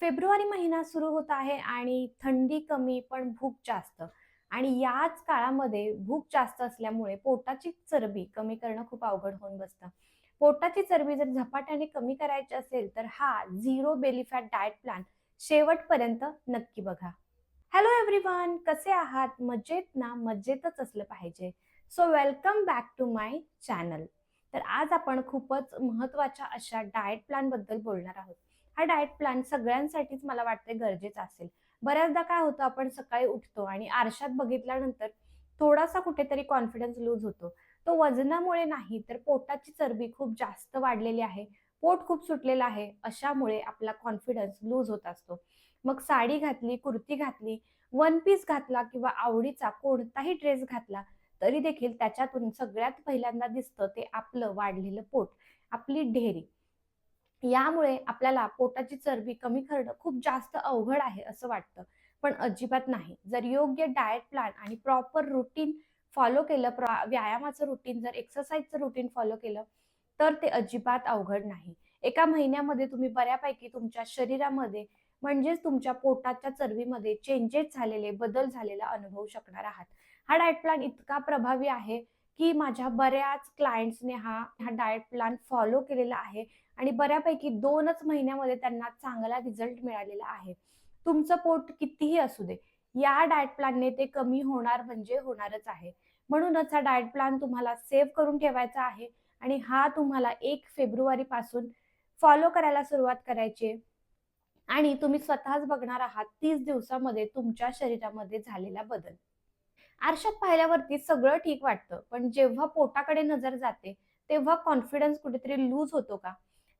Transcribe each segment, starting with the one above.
February महिना सुरू होत आहे आणि थंडी कमी पण भूक जास्त. आणि याच काळामध्ये भूक जास्त असल्यामुळे पोटाची चरबी कमी करणं खूप अवघड होऊन बसतं. पोटाची चरबी जर झपाट्याने कमी करायची असेल तर हा झिरो बेलीफॅट डाएट प्लॅन शेवटपर्यंत नक्की बघा. हॅलो एव्हरीवन कसे आहात? मजेत ना? मजेतच असलं पाहिजे. So welcome back to my channel. तर आज आपण खूपच महत्त्वाच्या अशा डाएट प्लॅनबद्दल बोलणार आहोत. हा डाएट प्लॅन सगळ्यांसाठीच मला वाटते गरजेचा असेल. बऱ्याचदा काय होतं आपण सकाळी उठतो आणि आरशात बघितल्यानंतर थोडासा कुठेतरी कॉन्फिडन्स लूज होतो. तो वजनामुळे नाही तर पोटाची चरबी खूप जास्त वाढलेली आहे. पोट खूप सुटलेलं आहे अशामुळे आपला कॉन्फिडन्स लूज होत असतो. मग साडी घातली कुर्ती घातली वन पीस घातला किंवा आवडीचा कोणताही ड्रेस घातला तरी देखील त्याच्यातून सगळ्यात पहिल्यांदा दिसतं ते आपलं वाढलेलं पोट आपली ढेरी. यामुळे आपल्याला पोटाची चरबी कमी करणं खूप जास्त अवघड आहे असं वाटतं. पण अजिबात नाही. जर योग्य डाएट प्लॅन आणि प्रॉपर रुटीन फॉलो केलं व्यायामाचं रुटीन जर एक्सरसाइजचं रुटीन फॉलो केलं तर ते अजिबात अवघड नाही. एका महिन्यामध्ये तुम्ही बऱ्यापैकी तुमच्या शरीरामध्ये म्हणजेच तुमच्या पोटाच्या चरबीमध्ये चेंजेस झालेले बदल झालेला अनुभवू शकणार आहात. हा डाएट प्लॅन इतका प्रभावी आहे की माझ्या बऱ्याच क्लायंट्सने हा हा डाएट प्लॅन फॉलो केलेला आहे आणि बऱ्यापैकी दोनच महिन्यामध्ये त्यांना चांगला रिझल्ट मिळालेला आहे. तुमचं पोट कितीही असू दे या डाएट प्लॅनने ते कमी होणार म्हणजे होणारच आहे. म्हणूनच हा डाएट प्लॅन तुम्हाला सेव्ह करून ठेवायचा आहे आणि हा तुम्हाला एक फेब्रुवारी पासून फॉलो करायला सुरुवात करायची आहे. आणि तुम्ही स्वतःच बघणार आहात तीस दिवसामध्ये तुमच्या शरीरामध्ये झालेला बदल. आरशात पाहिल्यावरती सगळं ठीक वाटतं. पण जेव्हा पोटाकडे नजर जाते तेव्हा कॉन्फिडन्स कुठेतरी लूज होतो का?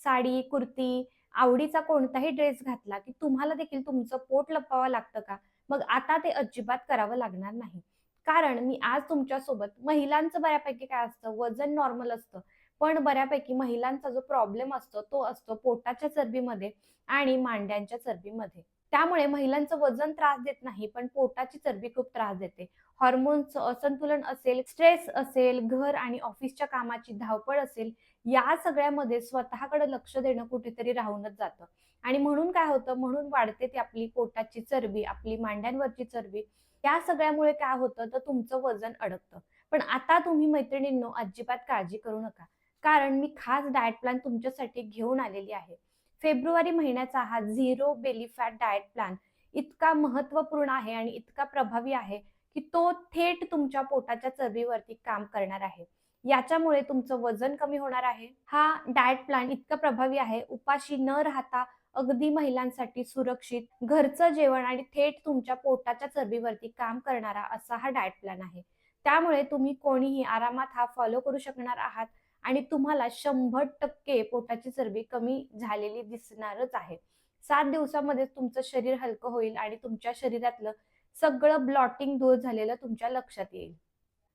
साडी कुर्ती आवडीचा कोणताही ड्रेस घातला की तुम्हाला देखील तुमचं पोट लपवावं लागतं का? मग आता ते अजिबात करावं लागणार नाही. कारण मी आज तुमच्यासोबत महिलांचं बऱ्यापैकी काय असतं वजन नॉर्मल असतं. पण बऱ्यापैकी महिलांचा जो प्रॉब्लेम असतो तो असतो पोटाच्या चरबीमध्ये आणि मांड्यांच्या चरबीमध्ये. त्यामुळे महिलांचं वजन त्रास देत नाही पण पोटाची चरबी खूप त्रास देते. हॉर्मोन्स असंतुलन असेल स्ट्रेस असेल घर आणि ऑफिसच्या कामाची धावपळ असेल या सगळ्यामध्ये स्वतःकडे लक्ष देणं कुठेतरी राहूनच जातं. आणि म्हणून काय होतं म्हणून वाढते ती आपली पोटाची चरबी आपली मांड्यांवरची चरबी. या सगळ्यामुळे काय होतं तर तुमचं वजन अडकतं. पण आता तुम्ही मैत्रिणींनो अजिबात काळजी करू नका. कारण मी खास डाएट प्लॅन तुमच्यासाठी घेऊन आलेली आहे. फेब्रुवारी महिन्याचा हा zero belly fat diet plan इतका महत्त्वपूर्ण आहे आणि इतका प्रभावी आहे की तो थेट तुमच्या पोटाच्या चरबीवरती काम करणार आहे. याच्यामुळे तुमचं वजन कमी होणार आहे. हा डाएट प्लॅन इतका प्रभावी आहे उपाशी न राहता अगदी महिलांसाठी सुरक्षित घरचं जेवण आणि थेट तुमच्या पोटाच्या चरबीवरती काम करणारा असा हा डाएट प्लॅन आहे. त्यामुळे तुम्ही कोणीही आरामात हा फॉलो करू शकणार आहात. आणि तुम्हाला शंभर टक्के पोटाची चरबी कमी झालेली दिसणारच आहे. सात दिवसामध्ये तुमचं शरीर हलकं होईल आणि तुमच्या शरीरातलं सगळं ब्लॉटिंग दूर झालेलं तुमच्या लक्षात येईल.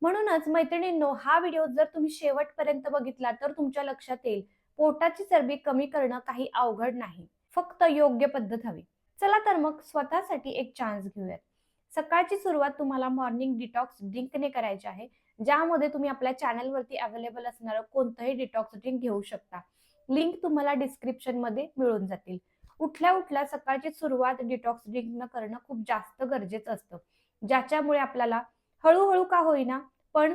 म्हणूनच मैत्रिणींनो हा व्हिडिओ जर तुम्ही शेवटपर्यंत बघितला तर तुमच्या लक्षात येईल पोटाची चरबी कमी करणं काही अवघड नाही. फक्त योग्य पद्धत हवी. चला तर मग स्वतःसाठी एक चान्स घेऊयात. सकाळची सुरुवात तुम्हाला मॉर्निंग डिटॉक्स ड्रिंकने करायची आहे. ज्यामध्ये तुम्ही आपल्या चॅनलवरती अवेलेबल असणारं कोणतंही डिटॉक्स ड्रिंक घेऊ शकता. लिंक तुम्हाला डिस्क्रिप्शनमध्ये मिळून जातील. उठल्या उठल्या सकाळची सुरुवात डिटॉक्स न करणं खूप जास्त गरजेचं असतं. ज्याच्यामुळे आपल्याला हळूहळू का होईना पण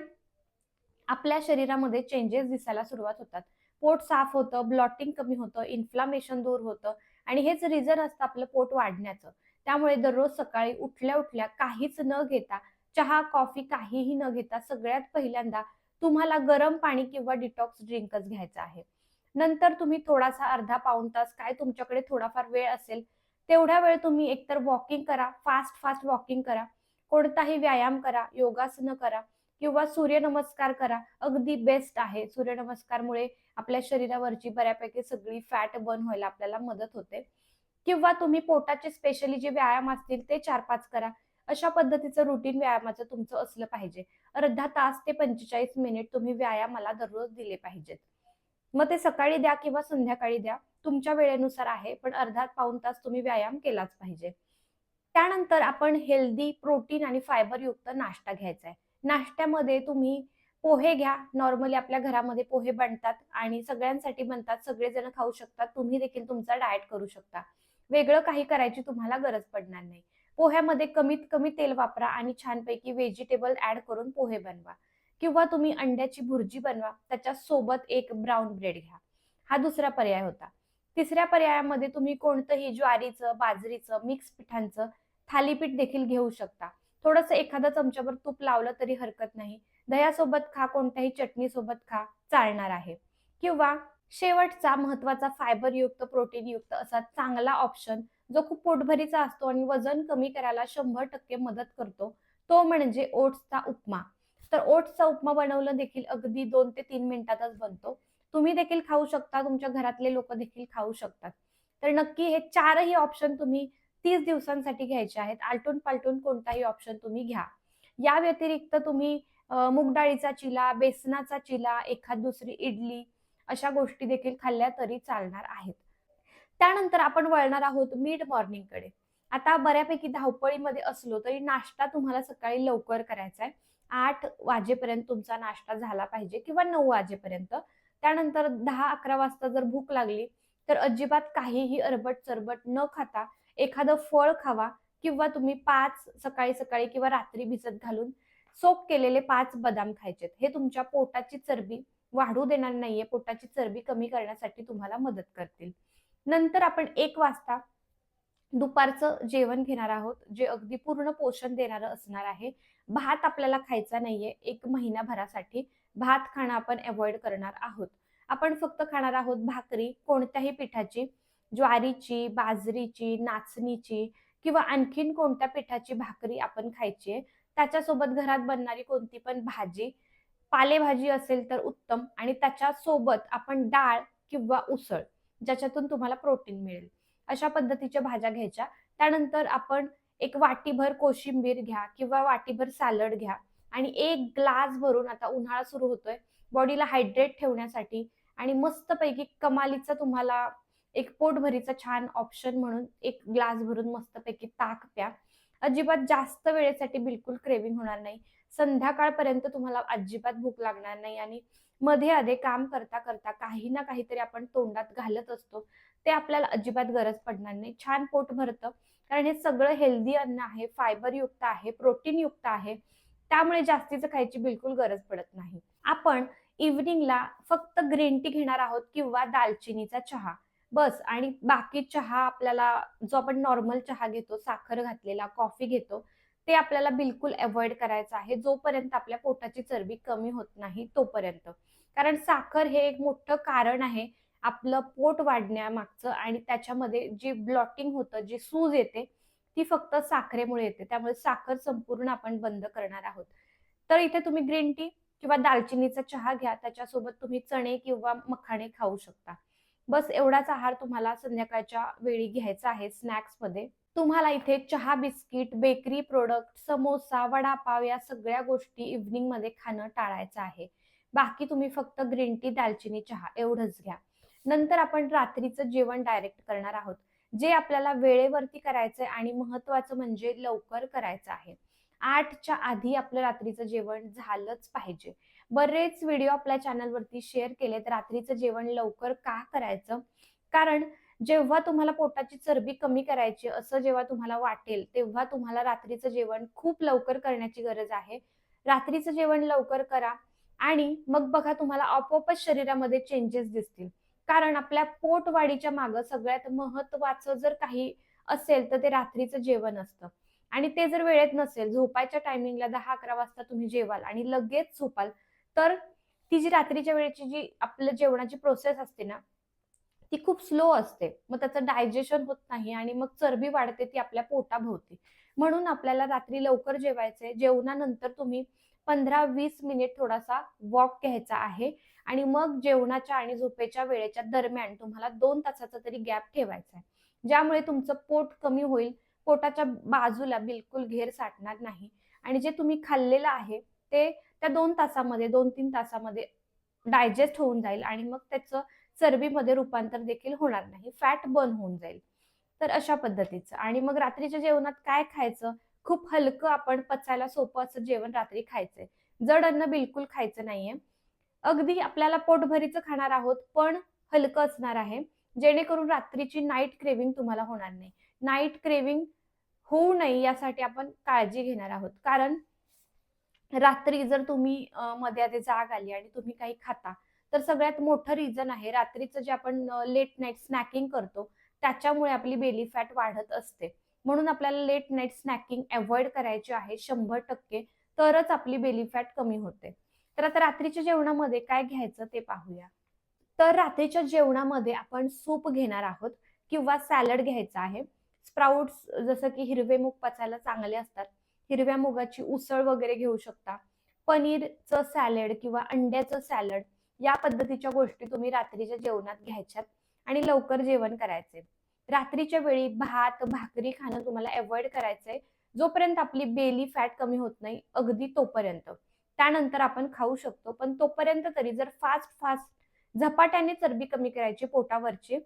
आपल्या शरीरामध्ये चेंजेस दिसायला सुरुवात होतात. पोट साफ होतं ब्लॉटिंग कमी होतं इन्फ्लामेशन दूर होतं आणि हेच रिझन असतं आपलं पोट वाढण्याचं. त्यामुळे दररोज सकाळी उठल्या उठल्या काहीच न घेता चहा कॉफी काहीही न घेता सगळ्यात पहिल्यांदा तुम्हाला गरम पाणी किंवा डिटॉक्स ड्रिंकच घ्यायचं आहे. नंतर तुम्ही थोडासा अर्धा पाऊण तास काय तुमच्याकडे थोडाफार वेळ असेल तेवढ्या वेळ तुम्ही एकतर वॉकिंग करा फास्ट फास्ट वॉकिंग करा कोणताही व्यायाम करा योगासनं करा किंवा सूर्यनमस्कार करा अगदी बेस्ट आहे. सूर्यनमस्कारमुळे आपल्या शरीरावरची बऱ्यापैकी सगळी फॅट बर्न व्हायला आपल्याला मदत होते. किंवा तुम्ही पोटाचे स्पेशली जे व्यायाम असतील ते चार पाच करा. अशा पद्धतीचं रुटीन व्यायामाचं तुमचं असलं पाहिजे. अर्धा तास ते पंचेचाळीस मिनिट तुम्ही व्यायामाला दररोज दिले पाहिजेत. मग ते सकाळी द्या किंवा संध्याकाळी द्या तुमच्या वेळेनुसार आहे पण अर्धा पाऊन तास तुम्ही व्यायाम केलाच पाहिजे. त्यानंतर आपण हेल्दी प्रोटीन आणि फायबर युक्त नाश्ता घ्यायचा आहे. नाश्त्यामध्ये तुम्ही पोहे घ्या. नॉर्मली आपल्या घरामध्ये पोहे बनतात आणि सगळ्यांसाठी बनतात. सगळेजण खाऊ शकतात. तुम्ही देखील तुमचा डाएट करू शकता. वेगळं काही करायची तुम्हाला गरज पडणार नाही. पोह्यामध्ये कमीत कमी तेल वापरा आणि छानपैकी व्हेजिटेबल ऍड करून पोहे बनवा. किंवा तुम्ही अंड्याची भुर्जी बनवा त्याच्या सोबत एक ब्राऊन ब्रेड घ्या. हा दुसरा पर्याय होता. तिसऱ्या पर्यायामध्ये तुम्ही कोणतंही ज्वारीचं बाजरीचं मिक्स पिठांचं थालीपीठ देखील घेऊ शकता. थोडस एखादा चमच्यावर तूप लावलं तरी हरकत नाही. दह्यासोबत खा कोणत्याही चटणी सोबत खा चालणार आहे. किंवा शेवटचा महत्त्वाचा फायबरयुक्त प्रोटीनयुक्त असा चांगला ऑप्शन जो खूप पोटभरीचा असतो आणि वजन कमी करायला शंभर टक्के मदत करतो तो म्हणजे ओट्सचा उपमा. तर ओट्सचा उपमा बनवलं देखील अगदी दोन ते तीन मिनिटातच बनतो. तुम्ही देखील खाऊ शकता तुमच्या घरातले लोक देखील खाऊ शकतात. तर नक्की हे चारही ऑप्शन तुम्ही तीस दिवसांसाठी घ्यायचे आहेत. आलटून पालटून कोणताही ऑप्शन तुम्ही घ्या. या व्यतिरिक्त तुम्ही मुग डाळीचा चिला बेसनाचा चिला एखाद दुसरी इडली अशा गोष्टी देखील खाल्ल्या तरी चालणार आहेत. त्यानंतर आपण वळणार आहोत मिड मॉर्निंगकडे आता बऱ्यापैकी धावपळीमध्ये असलो तरी नाश्ता तुम्हाला सकाळी लवकर करायचा आहे आठ वाजेपर्यंत तुमचा नाश्ता झाला पाहिजे किंवा नऊ वाजेपर्यंत. त्यानंतर दहा अकरा वाजता जर भूक लागली तर अजिबात काहीही अरबट चरबट न खाता एखादं फळ खावा किंवा तुम्ही पाच सकाळी सकाळी किंवा रात्री भिजत घालून सोप केलेले पाच बदाम खायचेत. हे तुमच्या पोटाची चरबी वाढू देणार नाहीये. पोटाची चरबी कमी करण्यासाठी तुम्हाला मदत करतील. नंतर आपण एक वाजता दुपारचं जेवण घेणार आहोत जे अगदी पूर्ण पोषण देणारं असणार आहे. भात आपल्याला खायचा नाहीये एक महिनाभरासाठी भात खाणं आपण अवॉइड करणार आहोत. आपण फक्त खाणार आहोत भाकरी कोणत्याही पिठाची ज्वारीची बाजरीची नाचणीची किंवा आणखीन कोणत्या पिठाची भाकरी आपण खायची आहे. त्याच्यासोबत घरात बनणारी कोणती पण भाजी पालेभाजी असेल तर उत्तम आणि त्याच्यासोबत आपण डाळ किंवा उसळ. ज्याच्यातून तुम्हाला प्रोटीन मिळेल. अशा पद्धतीच्या भाज्या घ्यायच्या. त्यानंतर आपण एक वाटीभर कोशिंबीर घ्या किंवा वाटीभर सॅलड घ्या आणि एक ग्लास भरून आता उन्हाळा सुरू होतोय. बॉडीला हायड्रेट ठेवण्यासाठी आणि मस्तपैकी कमालीचा तुम्हाला एक पोटभरीचा छान ऑप्शन म्हणून एक ग्लास भरून मस्तपैकी ताक प्या. अजिबात जास्त वेळेसाठी बिलकुल क्रेविंग होणार नाही. संध्याकाळपर्यंत तुम्हाला अजिबात भूक लागणार नाही आणि मध्ये आधे काम करता करता काही ना काहीतरी आपण तोंडात घालत असतो ते आपल्याला अजिबात गरज पडणार नाही. छान पोट भरतं. कारण हे सगळं हेल्दी अन्न आहे फायबर युक्त आहे प्रोटीन युक्त आहे. त्यामुळे जास्तीचं खायची बिलकुल गरज पडत नाही. आपण इव्हनिंगला फक्त ग्रीन टी घेणार आहोत किंवा दालचिनीचा चहा. बस. आणि बाकी चहा आपल्याला जो आपण नॉर्मल चहा घेतो साखर घातलेला कॉफी घेतो ते आपल्याला बिलकुल अवॉइड करायचं आहे. जोपर्यंत आपल्या पोटाची चरबी कमी होत नाही तोपर्यंत. कारण साखर हे एक मोठं कारण आहे आपलं पोट वाढण्यामागचं आणि त्याच्यामध्ये जे ब्लॉटिंग होतं जी सूज येते ती फक्त साखरेमुळे येते. त्यामुळे साखर संपूर्ण आपण बंद करणार आहोत. तर इथे तुम्ही ग्रीन टी किंवा दालचिनीचा चहा घ्या. त्याच्यासोबत तुम्ही चणे किंवा मखाणे खाऊ शकता. बस एवढाच आहार तुम्हाला संध्याकाळच्या वेळी घ्यायचा आहे स्नॅक्समध्ये तुम्हाला इथे चहा biscuit bakery product samosa vada pav या सगळ्या गोष्टी इव्हनिंगमध्ये खाणं टाळायचं आहे. बाकी तुम्ही फक्त ग्रीन टी दालचिनी चहा एवढंच घ्या. नंतर आपण रात्रीचं जेवण डायरेक्ट करणार आहोत. जे आपल्याला वेळेवरती करायचंय आणि महत्वाचं म्हणजे लवकर करायचं आहे. आठच्या आधी आपलं रात्रीचं जेवण झालंच पाहिजे. बरेच व्हिडिओ आपल्या चॅनलवरती शेअर केलेत रात्रीचं जेवण लवकर का करायचं? कारण जेव्हा तुम्हाला पोटाची चरबी कमी करायची असं जेव्हा तुम्हाला वाटेल तेव्हा तुम्हाला रात्रीचं जेवण खूप लवकर करण्याची गरज आहे. रात्रीचं जेवण लवकर करा आणि मग बघा तुम्हाला आपोआपच शरीरामध्ये चेंजेस दिसतील. कारण आपल्या पोटवाढीच्या मागं सगळ्यात महत्वाचं जर काही असेल तर ते रात्रीचं जेवण असतं. आणि ते जर वेळेत नसेल झोपायच्या टायमिंगला दहा अकरा वाजता तुम्ही जेवाल आणि लगेच झोपाल तर ती जी रात्रीच्या वेळेची जी आपलं जेवणाची प्रोसेस असते ना ती खूप स्लो असते. मग त्याचं डायजेशन होत नाही आणि मग चरबी वाढते ती आपल्या पोटाभोवती. म्हणून आपल्याला रात्री लवकर जेवायचंय. जेवणानंतर तुम्ही पंधरा वीस मिनिट थोडासा वॉक घ्यायचा आहे आणि मग जेवणाच्या आणि झोपेच्या वेळेच्या दरम्यान तुम्हाला दोन तासाचा तरी गॅप ठेवायचा आहे ज्यामुळे तुमचं पोट कमी होईल. पोटाच्या बाजूला बिलकुल घेर साठणार नाही. आणि जे तुम्ही खाल्लेलं आहे ते त्या दोन तासामध्ये दोन तीन तासामध्ये डायजेस्ट होऊन जाईल आणि मग त्याचं चरबीमध्ये रूपांतर देखील होणार नाही. फॅट बर्न होऊन जाईल. तर अशा पद्धतीचं. आणि मग रात्रीच्या जेवणात काय खायचं? खूप हलकं आपण पचायला सोपं असं जेवण रात्री खायचंय. जड अन्न बिलकुल खायचं नाहीये. अगदी आपल्याला पोटभरीचं खाणार आहोत पण हलकं असणार आहे. जेणेकरून रात्रीची नाईट क्रेविंग तुम्हाला होणार नाही. नाईट क्रेविंग होऊ नये यासाठी आपण काळजी घेणार आहोत. कारण रात्री जर तुम्ही मध्ये आधी जाग आली आणि तुम्ही काही खाता तर सगळ्यात मोठं रिझन आहे रात्रीचं जे आपण लेट नाईट स्नॅकिंग करतो त्याच्यामुळे आपली बेली फॅट वाढत असते. म्हणून आपल्याला लेट नाईट स्नॅकिंग अवॉइड करायची आहे शंभर टक्के तरच आपली बेली फॅट कमी होते. तर आता रात्रीच्या जेवणामध्ये काय घ्यायचं ते पाहूया. तर रात्रीच्या जेवणामध्ये आपण सूप घेणार आहोत किंवा सॅलड घ्यायचा आहे. स्प्राउट्स जसं की हिरवे मूग पचायला चांगले असतात. हिरव्या मुगाची उसळ वगैरे घेऊ शकता. पनीरचं सॅलड किंवा अंड्याचं सॅलड या पद्धतीच्या गोष्टी तुम्ही रात्रीच्या जेवणात घ्यायच्यात आणि लवकर जेवण करायचे. रात्रीच्या वेळी भात भाकरी खाणं तुम्हाला अवॉइड करायचंय. जोपर्यंत आपली बेली फॅट कमी होत नाही अगदी तोपर्यंत. त्यानंतर आपण खाऊ शकतो पण तोपर्यंत तरी जर फास्ट फास्ट झपाट्याने चरबी कमी करायची पोटावरची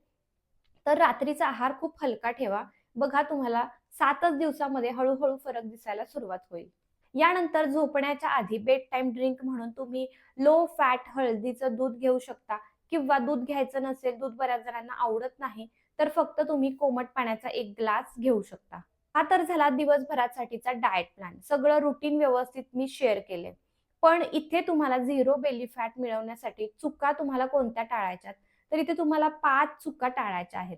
तर रात्रीचा आहार खूप हलका ठेवा. बघा तुम्हाला सातच दिवसामध्ये हळूहळू फरक दिसायला सुरुवात होईल. यानंतर झोपण्याच्या आधी बेड टाइम ड्रिंक म्हणून तुम्ही लो फॅट हळदीचं दूध घेऊ शकता किंवा दूध घ्यायचं नसेल दूध बऱ्याच जणांना आवडत नाही तर फक्त तुम्ही कोमट पाण्याचा एक ग्लास घेऊ शकता. हा तर झाला दिवसभरासाठीचा डाएट प्लॅन सगळं रुटीन व्यवस्थित मी शेअर केले पण इथे तुम्हाला झिरो बेली फॅट मिळवण्यासाठी चुका तुम्हाला कोणत्या टाळायच्यात? तर इथे तुम्हाला पाच चुका टाळायच्या आहेत.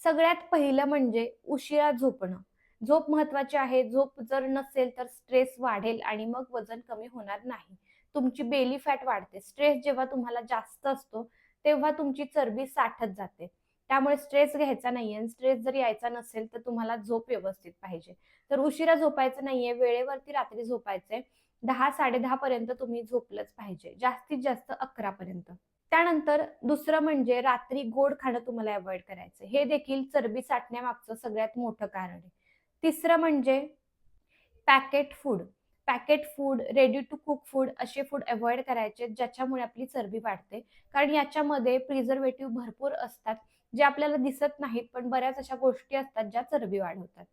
सगळ्यात पहिलं म्हणजे उशिरा झोपणं. झोप महत्वाची आहे. झोप जर नसेल तर स्ट्रेस वाढेल आणि मग वजन कमी होणार नाही. तुमची बेली फॅट वाढते. स्ट्रेस जेव्हा तुम्हाला जास्त असतो तेव्हा तुमची चरबी साठत जाते. त्यामुळे स्ट्रेस घ्यायचा नाहीये स्ट्रेस जर यायचा नसेल तर तुम्हाला झोप व्यवस्थित पाहिजे. तर उशिरा झोपायचं नाहीये वेळेवरती रात्री झोपायचंय. दहा साडे दहा पर्यंत तुम्ही झोपलंच पाहिजे. जास्तीत जास्त अकरा पर्यंत. त्यानंतर दुसरं म्हणजे रात्री गोड खाणं तुम्हाला अवॉइड करायचं हे देखील चरबी साठण्यामागचं सगळ्यात मोठं कारण आहे. तिसरं म्हणजे packet food. Packet food ready to cook food असे फूड अवॉइड करायचे ज्याच्यामुळे आपली चरबी वाढते. कारण याच्यामध्ये प्रिझर्वेटिव्ह भरपूर असतात जे आपल्याला दिसत नाहीत पण बऱ्याच अशा गोष्टी असतात ज्या चरबी वाढवतात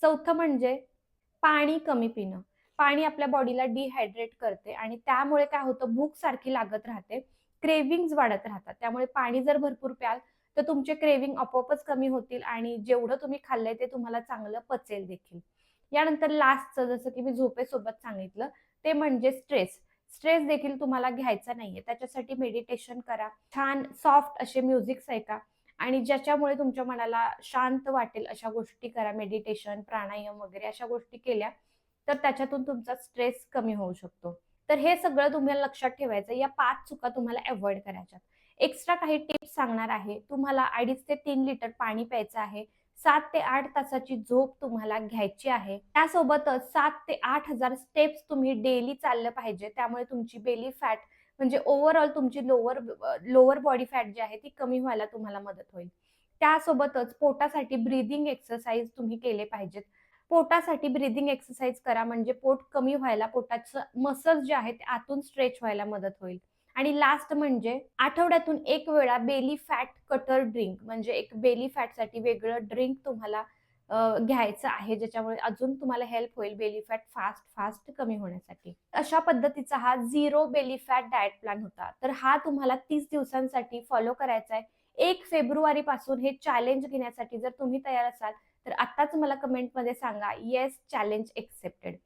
चौथं म्हणजे पाणी कमी पिणं. पाणी आपल्या बॉडीला डिहायड्रेट करते आणि त्यामुळे काय होतं भूक सारखी लागत राहते. क्रेविंग्ज वाढत राहतात. त्यामुळे पाणी जर भरपूर प्याल तर तुमचे क्रेविंग आपोआपच कमी होतील आणि जेवढं तुम्ही खाल्लंय ते तुम्हाला चांगलं पचेल देखील. यानंतर लास्टचं जसं की मी झोपेसोबत सांगितलं ते म्हणजे स्ट्रेस स्ट्रेस देखील तुम्हाला घ्यायचा नाहीये. त्याच्यासाठी मेडिटेशन करा. छान सॉफ्ट असे म्युझिक्स ऐका आणि ज्याच्यामुळे तुमच्या मनाला शांत वाटेल अशा गोष्टी करा. मेडिटेशन प्राणायाम वगैरे अशा गोष्टी केल्या तर त्याच्यातून तुमचा स्ट्रेस कमी होऊ शकतो. तर हे सगळं तुम्हाला लक्षात ठेवायचं या पाच चुका तुम्हाला अवॉइड करायच्या एक्स्ट्रा काही टिप्स सांगणार आहे. तुम्हाला अडीच ते तीन लिटर पाणी प्यायचं आहे. सात ते आठ तासाची झोप तुम्हाला घ्यायची आहे. त्यासोबतच सात ते आठ हजार स्टेप्स तुम्ही डेली चाललं पाहिजे. त्यामुळे तुमची बेली फॅट म्हणजे ओव्हरऑल तुमची लोअर लोअर बॉडी फॅट जी आहे ती कमी व्हायला तुम्हाला मदत होईल. त्यासोबतच पोटासाठी ब्रीदिंग एक्सरसाइज तुम्ही केले पाहिजेत. पोटासाठी ब्रिदिंग एक्सरसाइज करा म्हणजे पोट कमी व्हायला पोटाचं मसल्स जे आहेत ते आतून स्ट्रेच व्हायला मदत होईल. आणि लास्ट म्हणजे आठवड्यातून एक वेळा बेली फॅट कटर ड्रिंक म्हणजे एक बेली फॅटसाठी वेगळं ड्रिंक तुम्हाला घ्यायचं आहे ज्याच्यामुळे अजून तुम्हाला हेल्प होईल बेली फॅट फास्ट फास्ट कमी होण्यासाठी. अशा पद्धतीचा हा zero belly fat diet plan होता. तर हा तुम्हाला तीस दिवसांसाठी फॉलो करायचा आहे. एक फेब्रुवारी पासून हे चॅलेंज घेण्यासाठी जर तुम्ही तयार असाल तर आताच मला कमेंटमध्ये सांगा येस चॅलेंज एक्सेप्टेड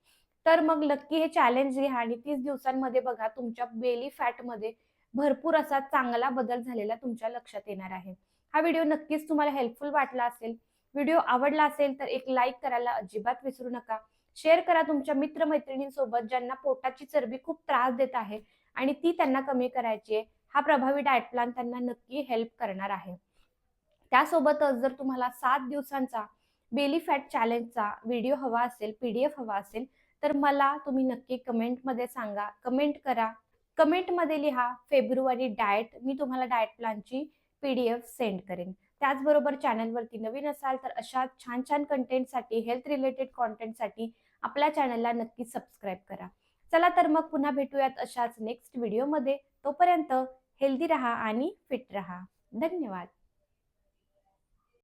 तर मग नक्की हे चॅलेंज घ्या आणि तीस दिवसांमध्ये बघा तुमच्या बेली फॅटमध्ये भरपूर असा चांगला बदल झालेला तुमच्या लक्षात येणार आहे. हा व्हिडिओ नक्कीच तुम्हाला हेल्पफुल वाटला असेल. व्हिडिओ आवडला असेल तर एक लाईक करायला अजिबात विसरू नका. शेअर करा तुमच्या मित्रमैत्रिणींसोबत ज्यांना पोटाची चरबी खूप त्रास देत आहे आणि ती त्यांना कमी करायची आहे. हा प्रभावी डाएट प्लॅन त्यांना नक्की हेल्प करणार आहे. त्यासोबतच जर तुम्हाला सात दिवसांचा बेली फॅट चॅलेंजचा व्हिडिओ हवा असेल पीडीएफ हवा असेल तर मला तुम्ही नक्की कमेंटमध्ये सांगा. कमेंट करा. कमेंटमध्ये लिहा फेब्रुवारी डाएट मी तुम्हाला डाएट प्लॅनची पीडीएफ सेंड करेन. त्याचबरोबर चॅनलवरती नवीन असाल तर अशा छान छान कंटेंटसाठी हेल्थ रिलेटेड कॉन्टेंटसाठी आपल्या चॅनलला नक्की सबस्क्राईब करा. चला तर मग पुन्हा भेटूयात अशाच नेक्स्ट व्हिडिओमध्ये तोपर्यंत हेल्दी रहा आणि फिट रहा. धन्यवाद.